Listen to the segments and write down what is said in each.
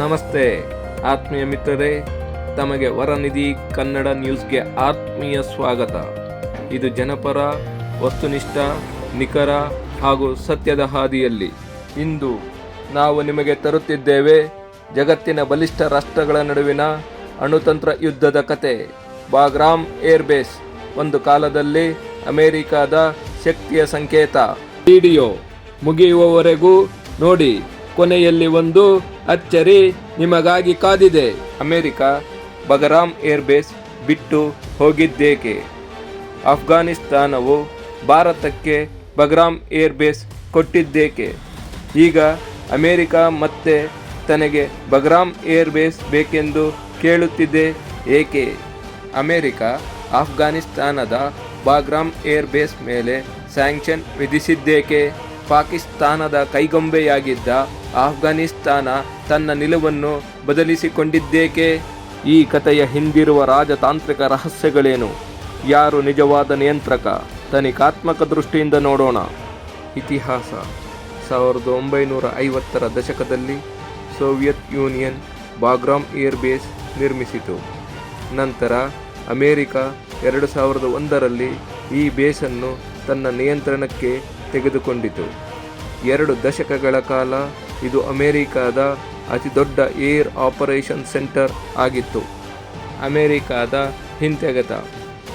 ನಮಸ್ತೆ. ಆತ್ಮೀಯ ಮಿತ್ರರೇ, ತಮಗೆ ವರನಿಧಿ ಕನ್ನಡ ನ್ಯೂಸ್ಗೆ ಆತ್ಮೀಯ ಸ್ವಾಗತ. ಇದು ಜನಪರ, ವಸ್ತುನಿಷ್ಠ, ನಿಖರ ಹಾಗೂ ಸತ್ಯದ ಹಾದಿಯಲ್ಲಿ. ಇಂದು ನಾವು ನಿಮಗೆ ತರುತ್ತಿದ್ದೇವೆ ಜಗತ್ತಿನ ಬಲಿಷ್ಠ ರಾಷ್ಟ್ರಗಳ ನಡುವಿನ ಅಣುತಂತ್ರ ಯುದ್ಧದ ಕತೆ. ಬಾಗ್ರಾಮ್ ಏರ್ಬೇಸ್, ಒಂದು ಕಾಲದಲ್ಲಿ ಅಮೆರಿಕಾದ ಶಕ್ತಿಯ ಸಂಕೇತ. ವಿಡಿಯೋ ಮುಗಿಯುವವರೆಗೂ ನೋಡಿ, ಕೊನೆಯಲ್ಲಿ ಒಂದು ಅಚ್ಚರಿ ನಿಮಗಾಗಿ ಕಾದಿದೆ. ಅಮೆರಿಕ, ಬಗರಾಮ್ ಏರ್ಬೇಸ್ ಬಿಟ್ಟು ಹೋಗಿದ್ದೇಕೆ? ಅಫ್ಘಾನಿಸ್ತಾನವು ಭಾರತಕ್ಕೆ ಬಗ್ರಾಮ್ ಏರ್ಬೇಸ್ ಕೊಟ್ಟಿದ್ದೇಕೆ? ಈಗ ಅಮೆರಿಕ ಮತ್ತೆ ತನಗೆ ಬಗ್ರಾಮ್ ಏರ್ಬೇಸ್ ಬೇಕೆಂದು ಕೇಳುತ್ತಿದೆ ಏಕೆ? ಅಮೆರಿಕ ಅಫ್ಘಾನಿಸ್ತಾನದ ಬಾಗ್ರಾಮ್ ಏರ್ಬೇಸ್ ಮೇಲೆ ಸ್ಯಾಂಕ್ಷನ್ ವಿಧಿಸಿದ್ದೇಕೆ? ಪಾಕಿಸ್ತಾನದ ಕೈಗೊಂಬೆಯಾಗಿದ್ದ ಆಫ್ಘಾನಿಸ್ತಾನ ತನ್ನ ನಿಲುವನ್ನು ಬದಲಿಸಿಕೊಂಡಿದ್ದೇಕೆ? ಈ ಕಥೆಯ ಹಿಂದಿರುವ ರಾಜತಾಂತ್ರಿಕ ರಹಸ್ಯಗಳೇನು? ಯಾರು ನಿಜವಾದ ನಿಯಂತ್ರಕ? ತನಿಖಾತ್ಮಕ ದೃಷ್ಟಿಯಿಂದ ನೋಡೋಣ. ಇತಿಹಾಸ. ಸಾವಿರದ ಒಂಬೈನೂರ ಐವತ್ತರ ದಶಕದಲ್ಲಿ ಸೋವಿಯತ್ ಯೂನಿಯನ್ ಬಾಗ್ರಾಮ್ ಏರ್ಬೇಸ್ ನಿರ್ಮಿಸಿತು. ನಂತರ ಅಮೇರಿಕ ಎರಡು ಸಾವಿರದ ಒಂದರಲ್ಲಿ ಈ ಬೇಸನ್ನು ತನ್ನ ನಿಯಂತ್ರಣಕ್ಕೆ ತೆಗೆದುಕೊಂಡಿತು. ಎರಡು ದಶಕಗಳ ಕಾಲ ಇದು ಅಮೆರಿಕಾದ ಅತಿದೊಡ್ಡ ಏರ್ ಆಪರೇಷನ್ ಸೆಂಟರ್ ಆಗಿತ್ತು. ಅಮೆರಿಕಾದ ಹಿಂತೆಗೆತ.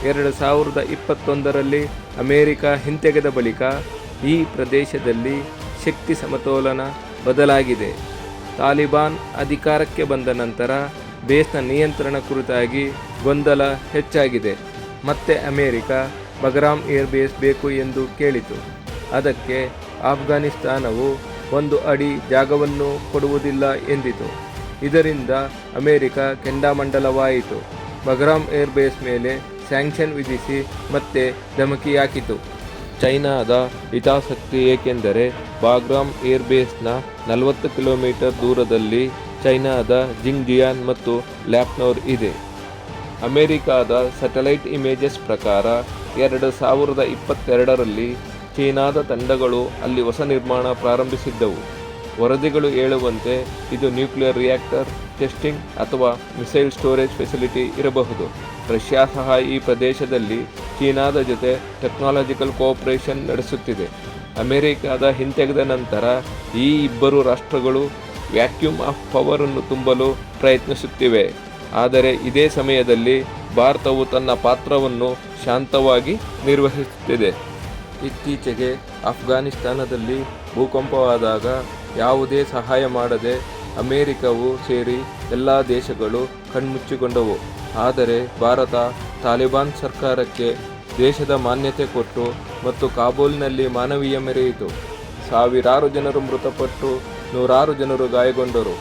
ಎರಡು ಸಾವಿರದ ಇಪ್ಪತ್ತೊಂದರಲ್ಲಿ ಅಮೆರಿಕ ಹಿಂತೆಗೆದ ಬಳಿಕ ಈ ಪ್ರದೇಶದಲ್ಲಿ ಶಕ್ತಿ ಸಮತೋಲನ ಬದಲಾಗಿದೆ. ತಾಲಿಬಾನ್ ಅಧಿಕಾರಕ್ಕೆ ಬಂದ ನಂತರ ಬೇಸ್ನ ನಿಯಂತ್ರಣ ಕುರಿತಾಗಿ ಗೊಂದಲ ಹೆಚ್ಚಾಗಿದೆ. ಮತ್ತೆ ಅಮೆರಿಕ ಬಗರಾಮ್ ಏರ್ ಬೇಸ್ ಬೇಕು ಎಂದು ಕೇಳಿತು. ಅದಕ್ಕೆ ಆಫ್ಘಾನಿಸ್ತಾನವು ಒಂದು ಅಡಿ ಜಾಗವನ್ನು ಕೊಡುವುದಿಲ್ಲ ಎಂದಿತು. ಇದರಿಂದ ಅಮೆರಿಕ ಕೆಂಡಾಮಂಡಲವಾಯಿತು. ಬಗ್ರಾಮ್ ಏರ್ಬೇಸ್ ಮೇಲೆ ಸ್ಯಾಂಕ್ಷನ್ ವಿಧಿಸಿ ಮತ್ತೆ ಧಮಕಿ ಹಾಕಿತು ಚೈನಾದ ಹಿತಾಸಕ್ತಿ ಏಕೆಂದರೆ ಬಾಗ್ರಾಮ್ ಏರ್ ಬೇಸ್ನ ನಲವತ್ತು ಕಿಲೋಮೀಟರ್ ದೂರದಲ್ಲಿ ಚೈನಾದ ಜಿಂಗ್ಜಿಯಾನ್ ಮತ್ತು ಲ್ಯಾಪ್ನೋರ್ ಇದೆ. ಅಮೆರಿಕಾದ ಸ್ಯಾಟಲೈಟ್ ಇಮೇಜಸ್ ಪ್ರಕಾರ ಎರಡು ಸಾವಿರದ ಇಪ್ಪತ್ತೆರಡರಲ್ಲಿ ಚೀನಾದ ತಂಡಗಳು ಅಲ್ಲಿ ಹೊಸ ನಿರ್ಮಾಣ ಪ್ರಾರಂಭಿಸಿದ್ದವು. ವರದಿಗಳು ಹೇಳುವಂತೆ ಇದು ನ್ಯೂಕ್ಲಿಯರ್ ರಿಯಾಕ್ಟರ್, ಟೆಸ್ಟಿಂಗ್ ಅಥವಾ ಮಿಸೈಲ್ ಸ್ಟೋರೇಜ್ ಫೆಸಿಲಿಟಿ ಇರಬಹುದು. ರಷ್ಯಾ ಸಹ ಈ ಪ್ರದೇಶದಲ್ಲಿ ಚೀನಾದ ಜೊತೆ ಟೆಕ್ನಾಲಜಿಕಲ್ ಕೋಆಪರೇಷನ್ ನಡೆಸುತ್ತಿದೆ. ಅಮೆರಿಕದ ಹಿಂತೆಗೆದ ನಂತರ ಈ ಇಬ್ಬರು ರಾಷ್ಟ್ರಗಳು ವ್ಯಾಕ್ಯೂಮ್ ಆಫ್ ಪವರನ್ನು ತುಂಬಲು ಪ್ರಯತ್ನಿಸುತ್ತಿವೆ. ಆದರೆ ಇದೇ ಸಮಯದಲ್ಲಿ ಭಾರತವು ತನ್ನ ಪಾತ್ರವನ್ನು ಶಾಂತವಾಗಿ ನಿರ್ವಹಿಸುತ್ತಿದೆ. ಇತ್ತೀಚೆಗೆ ಅಫ್ಘಾನಿಸ್ತಾನದಲ್ಲಿ ಭೂಕಂಪವಾದಾಗ ಯಾವುದೇ ಸಹಾಯ ಮಾಡದೆ ಅಮೇರಿಕವು ಸೇರಿ ಎಲ್ಲ ದೇಶಗಳು ಕಣ್ಮುಚ್ಚಿಕೊಂಡವು. ಆದರೆ ಭಾರತ ತಾಲಿಬಾನ್ ಸರ್ಕಾರಕ್ಕೆ ದೇಶದ ಮಾನ್ಯತೆ ಕೊಟ್ಟು ಮತ್ತು ಕಾಬೂಲ್ನಲ್ಲಿ ಮಾನವೀಯ ಮೆರೆಯಿತು ಸಾವಿರಾರು ಜನರು ಮೃತಪಟ್ಟು ನೂರಾರು ಜನರು ಗಾಯಗೊಂಡರು.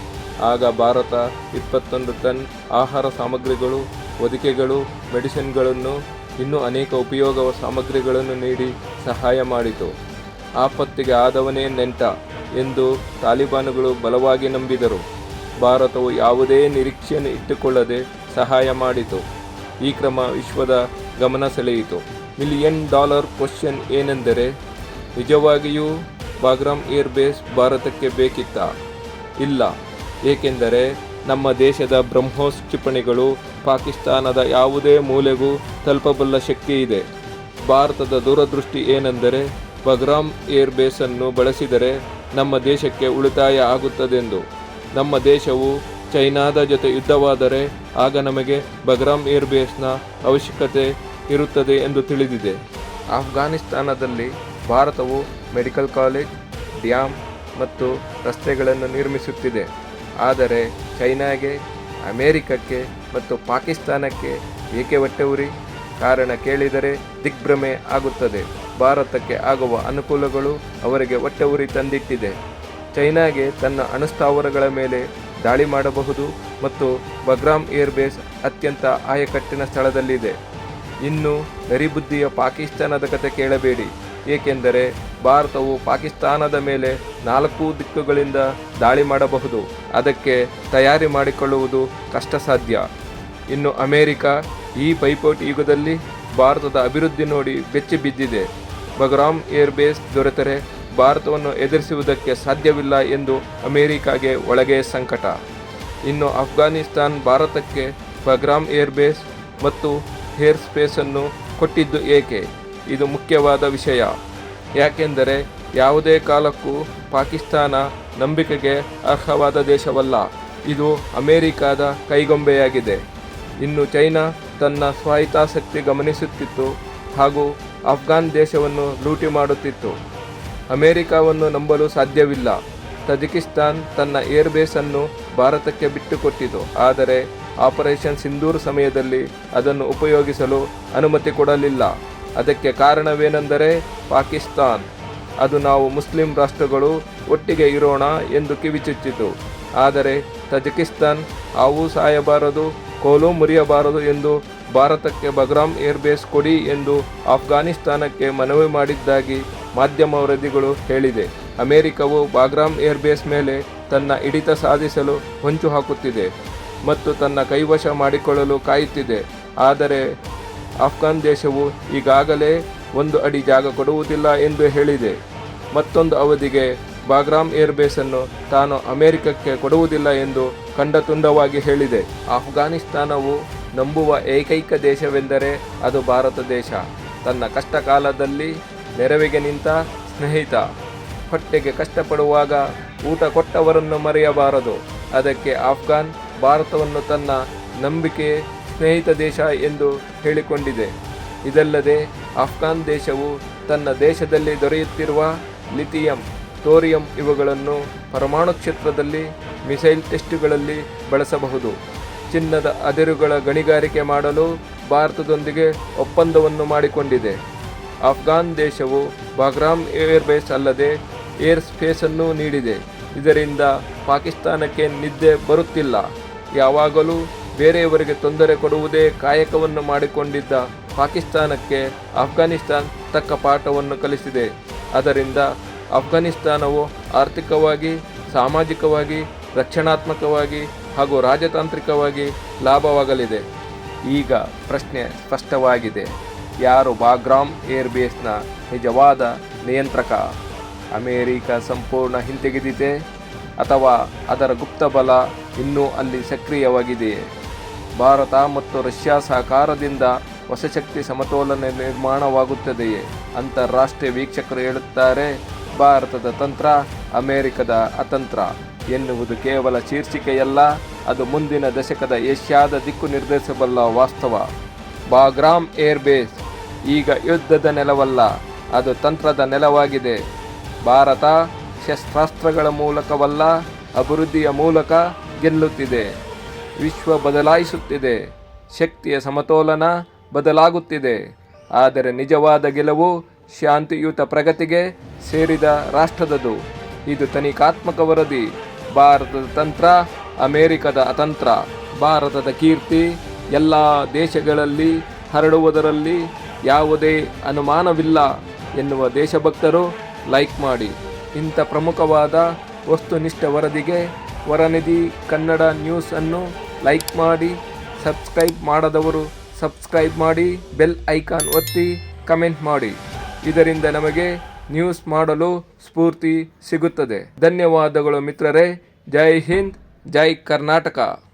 ಆಗ ಭಾರತ ಇಪ್ಪತ್ತೊಂದು ಟನ್ ಆಹಾರ ಸಾಮಗ್ರಿಗಳು, ಹೊದಿಕೆಗಳು, ಮೆಡಿಸಿನ್ಗಳನ್ನು, ಇನ್ನೂ ಅನೇಕ ಉಪಯೋಗ ಸಾಮಗ್ರಿಗಳನ್ನು ನೀಡಿ ಸಹಾಯ ಮಾಡಿತು ಆಪತ್ತಿಗೆ ಆದವನೇ ನೆಂಟ ಎಂದು ತಾಲಿಬಾನುಗಳು ಬಲವಾಗಿ ನಂಬಿದರು. ಭಾರತವು ಯಾವುದೇ ನಿರೀಕ್ಷೆಯನ್ನು ಇಟ್ಟುಕೊಳ್ಳದೆ ಸಹಾಯ ಮಾಡಿತು ಈ ಕ್ರಮ ವಿಶ್ವದ ಗಮನ ಸೆಳೆಯಿತು. ಮಿಲಿಯನ್ ಡಾಲರ್ ಕ್ವಶನ್ ಏನೆಂದರೆ, ನಿಜವಾಗಿಯೂ ಬಾಗ್ರಾಮ್ ಏರ್ ಬೇಸ್ ಭಾರತಕ್ಕೆ ಬೇಕಿತ್ತಾ? ಇಲ್ಲ. ಏಕೆಂದರೆ, ನಮ್ಮ ದೇಶದ ಬ್ರಹ್ಮೋಸ್ ಕ್ಷಿಪಣಿಗಳು ಪಾಕಿಸ್ತಾನದ ಯಾವುದೇ ಮೂಲೆಗೂ ತಲುಪಬಲ್ಲ ಶಕ್ತಿ ಇದೆ ಭಾರತದ ದೂರದೃಷ್ಟಿ ಏನೆಂದರೆ ಬಗ್ರಾಮ್ ಏರ್ ಬೇಸನ್ನು ಬಳಸಿದರೆ ನಮ್ಮ ದೇಶಕ್ಕೆ ಉಳಿತಾಯ ಆಗುತ್ತದೆಂದು. ನಮ್ಮ ದೇಶವು ಚೈನಾದ ಜೊತೆ ಯುದ್ಧವಾದರೆ ಆಗ ನಮಗೆ ಬಗ್ರಾಮ್ ಏರ್ ಬೇಸ್ನ ಅವಶ್ಯಕತೆ ಇರುತ್ತದೆ ಎಂದು ತಿಳಿದಿದೆ. ಆಫ್ಘಾನಿಸ್ತಾನದಲ್ಲಿ ಭಾರತವು ಮೆಡಿಕಲ್ ಕಾಲೇಜ್ ಡ್ಯಾಮ್ ಮತ್ತು ರಸ್ತೆಗಳನ್ನು ನಿರ್ಮಿಸುತ್ತಿದೆ. ಆದರೆ ಚೈನಾಗೆ, ಅಮೇರಿಕಕ್ಕೆ ಮತ್ತು ಪಾಕಿಸ್ತಾನಕ್ಕೆ ಏಕೆ ಹೊಟ್ಟೆ ಉರಿ? ಕಾರಣ ಕೇಳಿದರೆ ದಿಗ್ಭ್ರಮೆ ಆಗುತ್ತದೆ. ಭಾರತಕ್ಕೆ ಆಗುವ ಅನುಕೂಲಗಳು ಅವರಿಗೆ ಹೊಟ್ಟೆ ಉರಿ ತಂದಿಟ್ಟಿದೆ. ಚೈನಾಗೆ ತನ್ನ ಅಣುಸ್ಥಾವರಗಳ ಮೇಲೆ ದಾಳಿ ಮಾಡಬಹುದು ಮತ್ತು ಬಗ್ರಾಮ್ ಏರ್ ಬೇಸ್ ಅತ್ಯಂತ ಆಯಕಟ್ಟಿನ ಸ್ಥಳದಲ್ಲಿದೆ. ಇನ್ನು ನರಿಬುದ್ಧಿಯ ಪಾಕಿಸ್ತಾನದ ಕತೆ ಕೇಳಬೇಡಿ. ಏಕೆಂದರೆ ಭಾರತವು ಪಾಕಿಸ್ತಾನದ ಮೇಲೆ ನಾಲ್ಕು ದಿಕ್ಕುಗಳಿಂದ ದಾಳಿ ಮಾಡಬಹುದು. ಅದಕ್ಕೆ ತಯಾರಿ ಮಾಡಿಕೊಳ್ಳುವುದು ಕಷ್ಟ ಸಾಧ್ಯ ಇನ್ನು ಅಮೆರಿಕ ಈ ಪೈಪೋಟಿ ಯುಗದಲ್ಲಿ ಭಾರತದ ಅಭಿವೃದ್ಧಿ ನೋಡಿ ಬೆಚ್ಚಿ ಬಿದ್ದಿದೆ. ಬಗ್ರಾಮ್ ಏರ್ ಬೇಸ್ ದೊರೆತರೆ ಭಾರತವನ್ನು ಎದುರಿಸುವುದಕ್ಕೆ ಸಾಧ್ಯವಿಲ್ಲ ಎಂದು ಅಮೆರಿಕಾಗೆ ಒಳಗೆ ಸಂಕಟ. ಇನ್ನು ಅಫ್ಘಾನಿಸ್ತಾನ್ ಭಾರತಕ್ಕೆ ಬಗ್ರಾಮ್ ಏರ್ಬೇಸ್ ಮತ್ತು ಏರ್ ಸ್ಪೇಸನ್ನು ಕೊಟ್ಟಿದ್ದು ಏಕೆ? ಇದು ಮುಖ್ಯವಾದ ವಿಷಯ. ಯಾಕೆಂದರೆ ಯಾವುದೇ ಕಾಲಕ್ಕೂ ಪಾಕಿಸ್ತಾನ ನಂಬಿಕೆಗೆ ಅರ್ಹವಾದ ದೇಶವಲ್ಲ. ಇದು ಅಮೆರಿಕಾದ ಕೈಗೊಂಬೆಯಾಗಿದೆ. ಇನ್ನು ಚೈನಾ ತನ್ನ ಸ್ವಾಹಿತಾಸಕ್ತಿ ಗಮನಿಸುತ್ತಿತ್ತು ಹಾಗೂ ಅಫ್ಘಾನ್ ದೇಶವನ್ನು ಲೂಟಿ ಮಾಡುತ್ತಿತ್ತು. ಅಮೆರಿಕವನ್ನು ನಂಬಲು ಸಾಧ್ಯವಿಲ್ಲ. ತಜಿಕಿಸ್ತಾನ್ ತನ್ನ ಏರ್ ಬೇಸನ್ನು ಭಾರತಕ್ಕೆ ಬಿಟ್ಟುಕೊಟ್ಟಿತು. ಆದರೆ ಆಪರೇಷನ್ ಸಿಂಧೂರ್ ಸಮಯದಲ್ಲಿ ಅದನ್ನು ಉಪಯೋಗಿಸಲು ಅನುಮತಿ ಕೊಡಲಿಲ್ಲ. ಅದಕ್ಕೆ ಕಾರಣವೇನೆಂದರೆ ಪಾಕಿಸ್ತಾನ್. ಅದು ನಾವು ಮುಸ್ಲಿಂ ರಾಷ್ಟ್ರಗಳು ಒಟ್ಟಿಗೆ ಇರೋಣ ಎಂದು ಕಿವಿಚುಚ್ಚಿತು. ಆದರೆ ತಜಕಿಸ್ತಾನ್ ಹಾವು ಸಾಯಬಾರದು ಕೋಲು ಮುರಿಯಬಾರದು ಎಂದು ಭಾರತಕ್ಕೆ ಬಗ್ರಾಮ್ ಏರ್ಬೇಸ್ ಕೊಡಿ ಎಂದು ಆಫ್ಘಾನಿಸ್ತಾನಕ್ಕೆ ಮನವಿ ಮಾಡಿದ್ದಾಗಿ ಮಾಧ್ಯಮ ವರದಿಗಳು ಹೇಳಿದೆ. ಅಮೆರಿಕವು ಬಾಗ್ರಾಮ್ ಏರ್ಬೇಸ್ ಮೇಲೆ ತನ್ನ ಹಿಡಿತ ಸಾಧಿಸಲು ಹೊಂಚು ಹಾಕುತ್ತಿದೆ ಮತ್ತು ತನ್ನ ಕೈವಶ ಮಾಡಿಕೊಳ್ಳಲು ಕಾಯುತ್ತಿದೆ. ಆದರೆ ಆಫ್ಘಾನ್ ದೇಶವು ಈಗಾಗಲೇ ಒಂದು ಅಡಿ ಜಾಗ ಕೊಡುವುದಿಲ್ಲ ಎಂದು ಹೇಳಿದೆ. ಮತ್ತೊಂದು ಅವಧಿಗೆ ಬಾಗ್ರಾಮ್ ಏರ್ಬೇಸನ್ನು ತಾನು ಅಮೆರಿಕಕ್ಕೆ ಕೊಡುವುದಿಲ್ಲ ಎಂದು ಖಂಡತುಂಡವಾಗಿ ಹೇಳಿದೆ. ಆಫ್ಘಾನಿಸ್ತಾನವು ನಂಬುವ ಏಕೈಕ ದೇಶವೆಂದರೆ ಅದು ಭಾರತ ದೇಶ. ತನ್ನ ಕಷ್ಟ ಕಾಲದಲ್ಲಿ ನೆರವಿಗೆ ನಿಂತ ಸ್ನೇಹಿತ, ಹೊಟ್ಟೆಗೆ ಕಷ್ಟಪಡುವಾಗ ಊಟ ಕೊಟ್ಟವರನ್ನು ಮರೆಯಬಾರದು. ಅದಕ್ಕೆ ಆಫ್ಘಾನ್ ಭಾರತವನ್ನು ತನ್ನ ನಂಬಿಕೆ, ಸ್ನೇಹಿತ ದೇಶ ಎಂದು ಹೇಳಿಕೊಂಡಿದೆ. ಇದಲ್ಲದೆ ಆಫ್ಘಾನ್ ದೇಶವು ತನ್ನ ದೇಶದಲ್ಲಿ ದೊರೆಯುತ್ತಿರುವ ಲಿಥಿಯಂ ಥೋರಿಯಂ ಇವುಗಳನ್ನು ಪರಮಾಣು ಕ್ಷೇತ್ರದಲ್ಲಿ ಮಿಸೈಲ್ ಟೆಸ್ಟ್ಗಳಲ್ಲಿ ಬಳಸಬಹುದು. ಚಿನ್ನದ ಅದಿರುಗಳ ಗಣಿಗಾರಿಕೆ ಮಾಡಲು ಭಾರತದೊಂದಿಗೆ ಒಪ್ಪಂದವನ್ನು ಮಾಡಿಕೊಂಡಿದೆ. ಆಫ್ಘಾನ್ ದೇಶವು ಬಾಗ್ರಾಮ್ ಏರ್ಬೇಸ್ ಅಲ್ಲದೆ ಏರ್ ಸ್ಪೇಸನ್ನು ನೀಡಿದೆ. ಇದರಿಂದ ಪಾಕಿಸ್ತಾನಕ್ಕೆ ನಿದ್ದೆ ಬರುತ್ತಿಲ್ಲ. ಯಾವಾಗಲೂ ಬೇರೆಯವರಿಗೆ ತೊಂದರೆ ಕೊಡುವುದೇ ಕಾಯಕವನ್ನು ಮಾಡಿಕೊಂಡಿದ್ದ ಪಾಕಿಸ್ತಾನಕ್ಕೆ ಆಫ್ಘಾನಿಸ್ತಾನ್ ತಕ್ಕ ಪಾಠವನ್ನು ಕಲಿಸಿದೆ. ಅದರಿಂದ ಅಫ್ಘಾನಿಸ್ತಾನವು ಆರ್ಥಿಕವಾಗಿ, ಸಾಮಾಜಿಕವಾಗಿ, ರಕ್ಷಣಾತ್ಮಕವಾಗಿ ಹಾಗೂ ರಾಜತಾಂತ್ರಿಕವಾಗಿ ಲಾಭವಾಗಲಿದೆ. ಈಗ ಪ್ರಶ್ನೆ ಸ್ಪಷ್ಟವಾಗಿದೆ. ಯಾರು ಬಾಗ್ರಾಮ್ ಏರ್ಬೇಸ್ನ ನಿಜವಾದ ನಿಯಂತ್ರಕ? ಅಮೇರಿಕ ಸಂಪೂರ್ಣ ಹಿಂತೆಗೆದಿದೆ ಅಥವಾ ಅದರ ಗುಪ್ತ ಬಲ ಇನ್ನೂ ಅಲ್ಲಿ ಸಕ್ರಿಯವಾಗಿದೆಯೇ? ಭಾರತ ಮತ್ತು ರಷ್ಯಾ ಸಹಕಾರದಿಂದ ಹೊಸ ಶಕ್ತಿ ಸಮತೋಲನ ನಿರ್ಮಾಣವಾಗುತ್ತದೆಯೇ? ಅಂತಾರಾಷ್ಟ್ರೀಯ ವೀಕ್ಷಕರು ಹೇಳುತ್ತಾರೆ ಭಾರತದ ತಂತ್ರ, ಅಮೆರಿಕದ ಅತಂತ್ರ. ಎನ್ನುವುದು ಕೇವಲ ಶೀರ್ಷಿಕೆಯಲ್ಲ, ಅದು ಮುಂದಿನ ದಶಕದ ಏಷ್ಯಾದ ದಿಕ್ಕು ನಿರ್ಧರಿಸಬಲ್ಲ ವಾಸ್ತವ. ಬಾಗ್ರಾಮ್ ಏರ್ಬೇಸ್, ಈಗ ಯುದ್ಧದ ನೆಲವಲ್ಲ, ಅದು ತಂತ್ರದ ನೆಲವಾಗಿದೆ. ಭಾರತ ಶಸ್ತ್ರಾಸ್ತ್ರಗಳ ಮೂಲಕವಲ್ಲ, ಅಭಿವೃದ್ಧಿಯ ಮೂಲಕ ಗೆಲ್ಲುತ್ತಿದೆ. ವಿಶ್ವ ಬದಲಾಯಿಸುತ್ತಿದೆ. ಶಕ್ತಿಯ ಸಮತೋಲನ ಬದಲಾಗುತ್ತಿದೆ. ಆದರೆ ನಿಜವಾದ ಗೆಲುವು ಶಾಂತಿಯುತ ಪ್ರಗತಿಗೆ ಸೇರಿದ ರಾಷ್ಟ್ರದದು. ಇದು ತನಿಖಾತ್ಮಕ ವರದಿ. ಭಾರತದ ತಂತ್ರ, ಅಮೆರಿಕದ ಅತಂತ್ರ. ಭಾರತದ ಕೀರ್ತಿ ಎಲ್ಲ ದೇಶಗಳಲ್ಲಿ ಹರಡುವುದರಲ್ಲಿ ಯಾವುದೇ ಅನುಮಾನವಿಲ್ಲ ಎನ್ನುವ ದೇಶಭಕ್ತರು ಲೈಕ್ ಮಾಡಿ. ಇಂಥ ಪ್ರಮುಖವಾದ ವಸ್ತುನಿಷ್ಠ ವರದಿಗೆ ವರನಿಧಿ ಕನ್ನಡ ನ್ಯೂಸ್ ಅನ್ನು ಲೈಕ್ ಮಾಡಿ, ಸಬ್ಸ್ಕ್ರೈಬ್ ಮಾಡದವರು ಸಬ್ಸ್ಕ್ರೈಬ್ ಮಾಡಿ, ಬೆಲ್ ಐಕಾನ್ ಒತ್ತಿ ಕಮೆಂಟ್ ಮಾಡಿ. ಇದರಿಂದ ನಮಗೆ ನ್ಯೂಸ್ ಮಾಡಲು ಸ್ಫೂರ್ತಿ ಸಿಗುತ್ತದೆ. ಧನ್ಯವಾದಗಳು ಮಿತ್ರರೇ. ಜೈ ಹಿಂದ್ ಜೈ ಕರ್ನಾಟಕ.